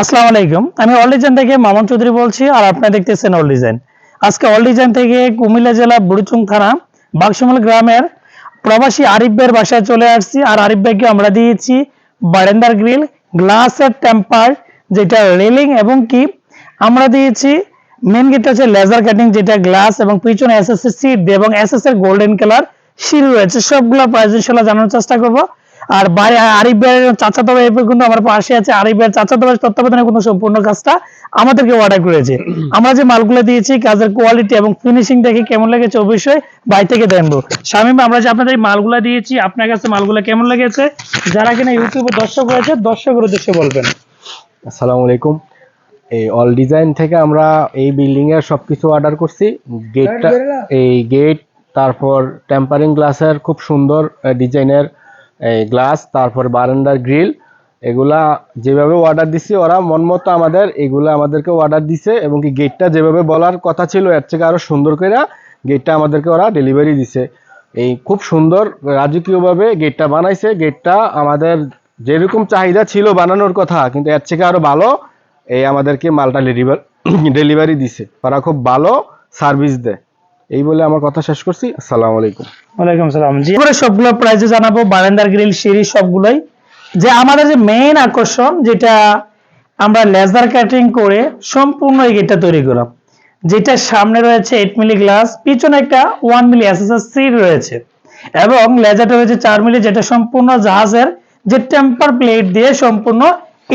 আসসালামু আলাইকুম। আমি অল ডিজাইন থেকে মামুন চৌধুরী বলছি আর আপনারা দেখতেছেন অল ডিজাইন আজকে অল ডিজাইন থেকে কুমিল্লা জেলা বুড়িচুং থানা, বাক্সমল গ্রামের প্রবাসী আরিফ ভাইয়ের বাসায় চলে আসছি। আর আরিফ ভাইকে আমরা দিয়েছি বারেন্দার গ্রিল গ্লাসের টেম্পার, যেটা রেলিং এবং কি। আমরা দিয়েছি মেন গেটটা হচ্ছে লেজার কাটিং যেটা গ্লাস এবং পিছনে এসএস এর সিট এবং এসএস এর গোল্ডেন কালার সিঁড়ি রয়েছে। সবগুলো প্রাইস ইনশাল্লাহ জানার চেষ্টা করব। আর বাড়ি আরিফ ভাইয়ের চাচাতো ভাই কিন্তু আমার পাশে আছে। আরিফ ভাইয়ের চাচাতো ভাই তত্ত্বাবধানে কিন্তু সম্পূর্ণ কাজটা আমাদেরকে অর্ডার করেছে। আমরা যে মালগুলো দিয়েছি কাজের কোয়ালিটি এবং ফিনিশিং দেখে কেমন লেগেছে অবশ্যই বাই থেকে জানব। শামিম আমরা যে আপনাদের মালগুলো দিয়েছি আপনার কাছে মালগুলো কেমন লেগেছে? যারা কিনা ইউটিউবে দর্শক হয়েছে দর্শকের উদ্দেশ্যে বলবেন। আসসালামু আলাইকুম। এই অল ডিজাইন থেকে আমরা এই বিল্ডিং এর সবকিছু অর্ডার করছি। গেটটা এই গেট তারপর টেম্পারিং গ্লাসের খুব সুন্দর ডিজাইনের এই গ্লাস তারপর বারান্দার গ্রিল এগুলা যেভাবে অর্ডার দিছি, ওরা মন মতো আমাদের এগুলা আমাদেরকে অর্ডার দিছে এবং কি গেটটা যেভাবে বলার কথা ছিল, এর থেকে আরও সুন্দর করে গেটটা আমাদেরকে ওরা ডেলিভারি দিছে। এই খুব সুন্দর রাজকীয়ভাবে গেটটা বানাইছে। গেটটা আমাদের যেরকম চাহিদা ছিল বানানোর কথা, কিন্তু এর থেকে আরও ভালো এই আমাদেরকে মালটা ডেলিভারি দিছে। ওরা খুব ভালো সার্ভিস দেয়। এই বলে আমার কথা শেষ করছি। আসসালামু আলাইকুম। ওয়ালাইকুম সালাম। জি এবারে সবগুলো প্রাইজে জানাব, বারান্দার গ্রিল সিঁড়ি সবগুলোই। যে আমাদের যে মেইন আকর্ষণ, যেটা আমরা লেজার কাটিং করে সম্পূর্ণ এই গেটটা তৈরি করলাম। যেটা সামনে রয়েছে এইট মিলি গ্লাস পিছনে একটা ওয়ান মিলি এসএসএস সি রয়েছে। এবং লেজারটা রয়েছে চার মিলি যেটা সম্পূর্ণ জাহাজের যে টেম্পার প্লেট দিয়ে সম্পূর্ণ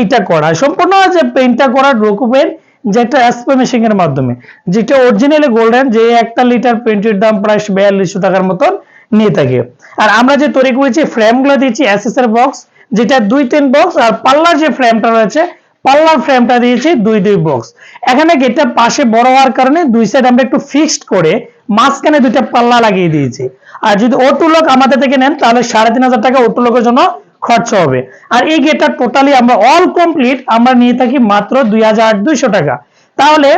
এটা করা। সম্পূর্ণ যে পেইন্টটা করা ডকুমেন্ট যেটা এসপে মেশিং এর মাধ্যমে যেটা অরিজিনালি গোল্ডেন যে একটা লিটার পেন্টের দাম প্রায় বিয়াল্লিশশো টাকার মতন নিয়ে থাকে। আর আমরা যে তৈরি করেছি ফ্রেমগুলো দিয়েছি এসএস এর বক্স যেটা দুই তিন বক্স আর পাল্লার যে ফ্রেমটা রয়েছে, পাল্লার ফ্রেমটা দিয়েছি দুই দুই বক্স এখানে গেটটা পাশে বড় হওয়ার কারণে দুই সাইড আমরা একটু ফিক্সড করে মাঝখানে দুইটা পাল্লা লাগিয়ে দিয়েছি। আর যদি অটুলক আমাদের থেকে নেন, তাহলে সাড়ে তিন হাজার টাকা অটুলকের জন্য খরচা হবে। আর এই গেটটা টোটালি আমরা অল কমপ্লিট আমরা নিয়ে থাকি মাত্র দুই হাজার দুইশো টাকা। তাহলে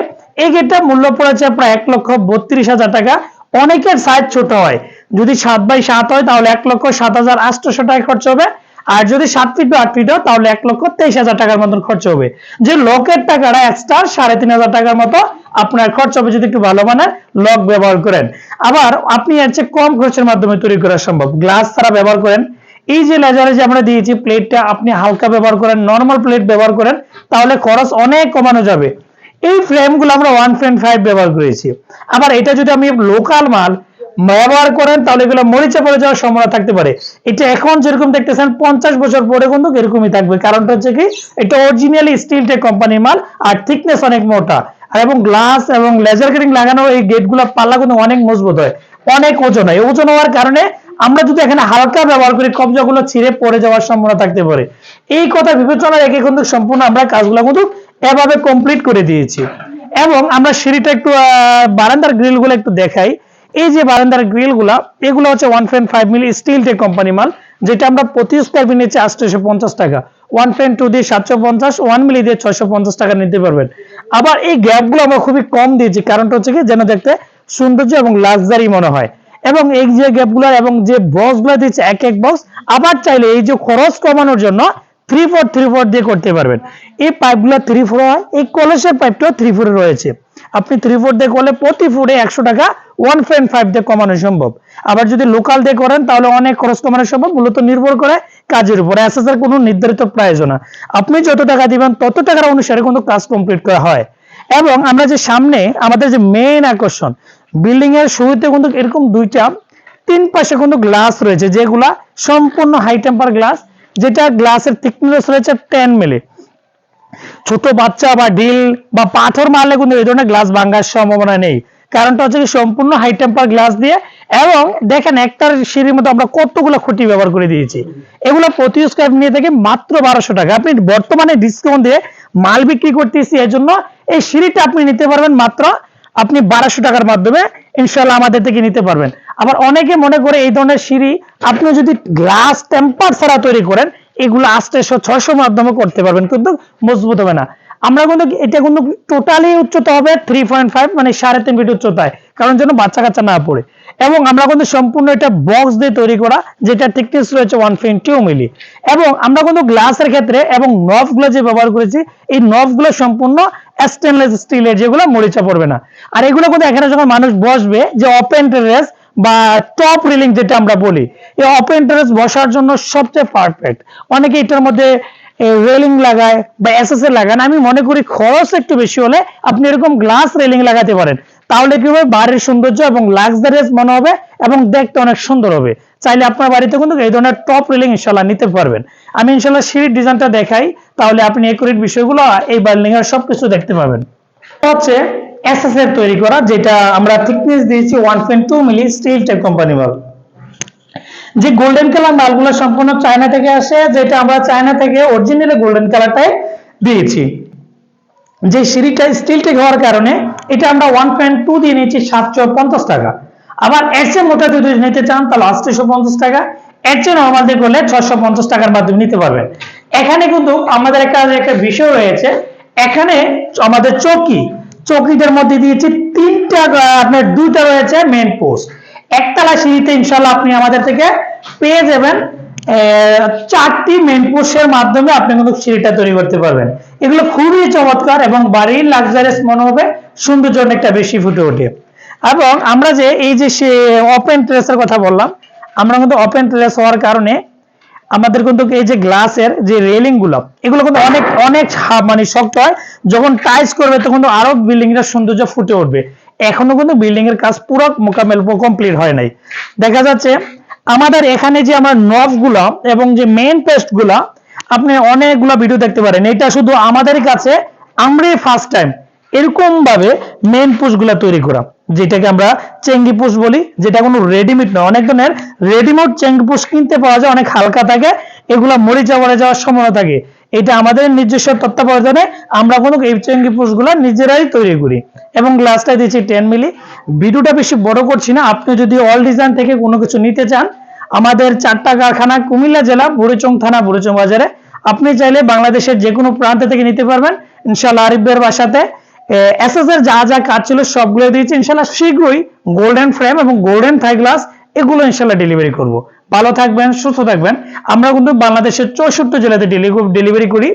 এই গেটটা মূল্য পড়েছে প্রায় এক লক্ষ বত্রিশ হাজার টাকা। অনেকের সাইজ ছোট হয়। যদি সাত বাই সাত হয় তাহলে এক লক্ষ সাত হাজার আটশো টাকা খরচ হবে। আর যদি সাত ফিট বা আট ফিট হয় তাহলে এক লক্ষ তেইশ হাজার টাকার মতন খরচ হবে। যে লকের টাকাটা এক্সট্রা সাড়ে তিন হাজার টাকার মতো আপনার খরচ হবে যদি একটু ভালো মানের লক ব্যবহার করেন। আবার আপনি এর চেয়ে কম খরচের মাধ্যমে তৈরি করা সম্ভব। গ্লাস তারা ব্যবহার করেন। এই যে লেজারে যে আমরা দিয়েছি প্লেটটা আপনি হালকা ব্যবহার করেন নর্মাল প্লেট ব্যবহার করেন, তাহলে খরচ অনেক কমানো যাবে। এই ফ্রেমগুলো আমরা ওয়ান পয়েন্ট ফাইভ ব্যবহার করেছি। আবার এটা যদি আমি লোকাল মাল ব্যবহার করেন, তাহলে এগুলো মরিচে পড়ে যাওয়ার সম্ভাবনা থাকতে পারে। এটা এখন যেরকম দেখতেছেন, পঞ্চাশ বছর পরে কিন্তু এরকমই থাকবে। কারণটা হচ্ছে কি, এটা অরিজিনালি স্টিল টেক কোম্পানির মাল, আর থিকনেস অনেক মোটা। আর এবং গ্লাস এবং লেজার কাটিং লাগানো এই গেটগুলো পাল্লা কিন্তু অনেক মজবুত হয়। অনেক ওজন হয়। ওজন হওয়ার কারণে আমরা যদি এখানে হালকা ব্যবহার করি, কবজাগুলো ছিঁড়ে পড়ে যাওয়ার সম্ভাবনা থাকতে পারে। এই কথা বিবেচনা রেখে কিন্তু সম্পূর্ণ আমরা কাজগুলো কিন্তু এভাবে কমপ্লিট করে দিয়েছি। এবং আমরা সিঁড়িটা একটু বারান্দার গ্রিলগুলো একটু দেখাই। এই যে বারান্দার গ্রিলগুলা এগুলো হচ্ছে one point five milli steel tech company মাল, যেটা আমরা প্রতি স্কোয়ার ফিট নিচ্ছি আটশোশো পঞ্চাশ টাকা। ওয়ান পয়েন্ট টু দিয়ে সাতশো পঞ্চাশ ওয়ান মিলি দিয়ে ছয়শো পঞ্চাশ টাকা নিতে পারবেন। আবার এই গ্যাপগুলো আমরা খুবই কম দিয়েছি, কারণটা হচ্ছে কি, যেন দেখতে সৌন্দর্য এবং লাক্সারি মনে হয়। এবং এই যে গ্যাপগুলো এবং যে বক্সগুলো দিচ্ছে, এক এক বক্স আবার চাইলে এই যে খরচ কমানোর জন্য থ্রি ফোর থ্রি ফোর দিয়ে করতে পারবেন। এই পাইপগুলো থ্রি ফোর হয়, এই কলসের পাইপটাও থ্রি ফোরে রয়েছে। আপনি থ্রি ফোর দিয়ে করলে প্রতি ফুটে একশো টাকা ওয়ান পয়েন্ট ফাইভ দিয়ে কমানো সম্ভব। আবার যদি লোকাল দিয়ে করেন, তাহলে অনেক খরচ কমানো সম্ভব, মূলত নির্ভর করে কাজের উপর। এসএসআর কোনো নির্ধারিত প্রাইস না। আপনি যত টাকা দিবেন, তত টাকার অনুসারে কিন্তু কাজ কমপ্লিট করা হয়। এবং আমরা যে সামনে আমাদের যে মেইন আকর্ষণ বিল্ডিং এর শুরুতে কিন্তু এরকম দুইটা, তিন পাশে কিন্তু গ্লাস রয়েছে, যেগুলা সম্পূর্ণ হাই টেম্পার গ্লাস যেটা গ্লাসের থিকনেস রয়েছে টেন মিলি ছোট বাচ্চা বা ডিল বা পাথর মারলে কিন্তু এই ধরনের গ্লাস ভাঙার সম্ভাবনা নেই। কারণটা হচ্ছে সম্পূর্ণ হাই টেম্পার গ্লাস দিয়ে, এবং দেখেন একটার সিঁড়ির মধ্যে আমরা কতগুলো খুঁটি ব্যবহার করে দিয়েছি। এগুলো প্রতি স্কোয়ার নিয়ে থেকে মাত্র বারোশো টাকা। আপনি বর্তমানে ডিসকাউন্ট দিয়ে মাল বিক্রি করতেছি এর জন্য এই সিঁড়িটা আপনি নিতে পারবেন মাত্র আপনি বারোশো টাকার মাধ্যমে ইনশাল্লাহ আমাদের থেকে নিতে পারবেন। আবার অনেকে মনে করে এই ধরনের সিঁড়ি আপনি যদি গ্লাস টেম্পার ছাড়া তৈরি করেন, এগুলো আসতে ছয়শো মাধ্যমে করতে পারবেন, কিন্তু মজবুত হবে না। আমরা কিন্তু এটা কিন্তু টোটালি উচ্চতা হবে থ্রি পয়েন্ট ফাইভ মানে সাড়ে তিন ফিট উচ্চতায়, কারণ যেন বাচ্চা কাচ্চা না পড়ে। এবং আমরা কিন্তু সম্পূর্ণ এটা বক্স দিয়ে তৈরি করা, যেটা থিকনেস রয়েছে ওয়ান পয়েন্ট টু মিলি এবং আমরা কিন্তু গ্লাসের ক্ষেত্রে এবং নফগুলো যে ব্যবহার করেছি, এই নফগুলো সম্পূর্ণ স্টেনলেস স্টিলের যেগুলো মরিচা পড়বে না। আর এগুলো কিন্তু এখানে যখন মানুষ বসবে, যে ওপেন টেরেস বা টপ রিলিং যেটা আমরা বলি, এই ওপেন টেরেস বসার জন্য সবচেয়ে পারফেক্ট অনেকে এটার মধ্যে রেলিং লাগায় বা এসএসএ লাগান, আমি মনে করি খরচ একটু বেশি হলে আপনি এরকম গ্লাস রেলিং লাগাতে পারেন। তাহলে কি হবে? বাড়ির সৌন্দর্য এবং লাক্সারিয়াস মনে হবে এবং দেখতে অনেক সুন্দর হবে। চাইলে আপনার বাড়িতে কিন্তু এই ধরনের টপ রেলিং ইনশাল্লাহ নিতে পারবেন। আমি ইনশাল্লাহ সিঁড়ির ডিজাইনটা দেখাই, তাহলে আপনি একুরেট বিষয়গুলো এই বিল্ডিং এর সবকিছু দেখতে পাবেন। হচ্ছে এসএস এর তৈরি করা, যেটা আমরা থিকনেস দিয়েছি one point two milli steel tech company মাল যে গোল্ডেন কালার মালগুলো সম্পূর্ণ চায়না থেকে আসে, যেটা আমরা চায়না থেকে অরিজিনালি গোল্ডেন কালারটাই দিয়েছি। যে সিঁড়িটা স্টিল টেক হওয়ার কারণে, এটা আমরা ওয়ান পয়েন্ট টু দিয়ে নিয়েছি, সাতশো পঞ্চাশ টাকা। আবার চেয়ে মোটা যদি নিতে চান, তাহলে আটশো পঞ্চাশ টাকা। এর দিয়ে করলে ছশো পঞ্চাশ টাকার মাধ্যমে নিতে পারবেন। এখানে কিন্তু আমাদের একটা একটা বিষয় রয়েছে। এখানে আমাদের চৌকি চৌকিটার মধ্যে দিয়েছি তিনটা, আপনার দুইটা রয়েছে মেন পোস্ট একতলা সিঁড়িতে ইনশাল্লাহ আপনি আমাদের থেকে পেয়ে যাবেন চারটি মেন পোস্টের মাধ্যমে আপনি কিন্তু সিঁড়িটা তৈরি করতে পারবেন। এগুলো খুবই চমৎকার এবং বাড়ির লাক্সারিয়াস মনে হবে সৌন্দর্য অনেকটা বেশি ফুটে ওঠে। এবং আমরা যে, এই যে সে ওপেন ট্রেসের কথা বললাম, আমরা কিন্তু ওপেন ট্রেস হওয়ার কারণে আমাদের কিন্তু এই যে গ্লাসের যে রেলিংগুলো, এগুলো কিন্তু অনেক অনেক মানে শক্ত হয়। যখন টাইস করবে, তখন আরও বিল্ডিং এর সৌন্দর্য ফুটে উঠবে। এখনও কিন্তু বিল্ডিং এর কাজ পুরো মোকামেল কমপ্লিট হয় নাই। দেখা যাচ্ছে, আমাদের এখানে যে আমরা নবগুলো এবং যে মেইন পেস্টগুলা, আপনি অনেকগুলো ভিডিও দেখতে পারেন। এটা শুধু আমাদের কাছে, আমরাই ফার্স্ট টাইম এরকম ভাবে মেন পোস্টগুলা তৈরি করা, যেটাকে আমরা চেঙ্গি পোস্ট বলি, যেটা কোনো রেডিমেড নয়। অনেক ধরনের রেডিমেড চেঙ্গি পোস্ট কিনতে পাওয়া যায়, অনেক হালকা থাকে এগুলা মরিচা মরে যাওয়ার সময় থাকে। এটা আমাদের নিজস্ব তত্ত্বাবধানে আমরা কোনো চেঙ্গি পোস্ট নিজেরাই তৈরি করি। এবং গ্লাসটা দিয়েছি টেন মিলি ভিডিওটা বেশি বড় করছি না। আপনি যদি অল ডিজাইন থেকে কোনো কিছু নিতে চান, আমাদের চারটা কারখানা কুমিল্লা জেলা, বুড়িচং থানা, বুড়িচং বাজারে। আপনি চাইলে বাংলাদেশের যে কোনো প্রান্ত থেকে নিতে পারবেন। ইনশাল্লাহ আরিফের বাসাতে এসএস এর যা যা কাজ ছিল সবগুলো দিয়েছি। ইনশাল্লাহ শীঘ্রই গোল্ডেন ফ্রেম এবং গোল্ডেন থাই গ্লাস এগুলো ইনশাল্লাহ ডেলিভারি করব। ভালো থাকবেন, সুস্থ থাকবেন। আমরা কিন্তু বাংলাদেশের চৌষট্টি জেলাতে ডেলিভারি করি।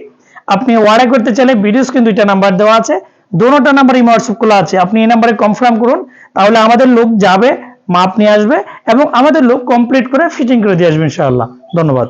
আপনি অর্ডার করতে চাইলে ভিডিওস কিন্তু এটা নাম্বার দেওয়া আছে। দোনোটা নাম্বার এই হোয়াটসঅ্যাপ খোলা আছে। আপনি এই নাম্বারে কনফার্ম করুন, তাহলে আমাদের লোক যাবে, মাপ নিয়ে আসবে এবং আমাদের লোক কমপ্লিট করে ফিটিং করে দিয়ে আসবে ইনশাআল্লাহ। ধন্যবাদ।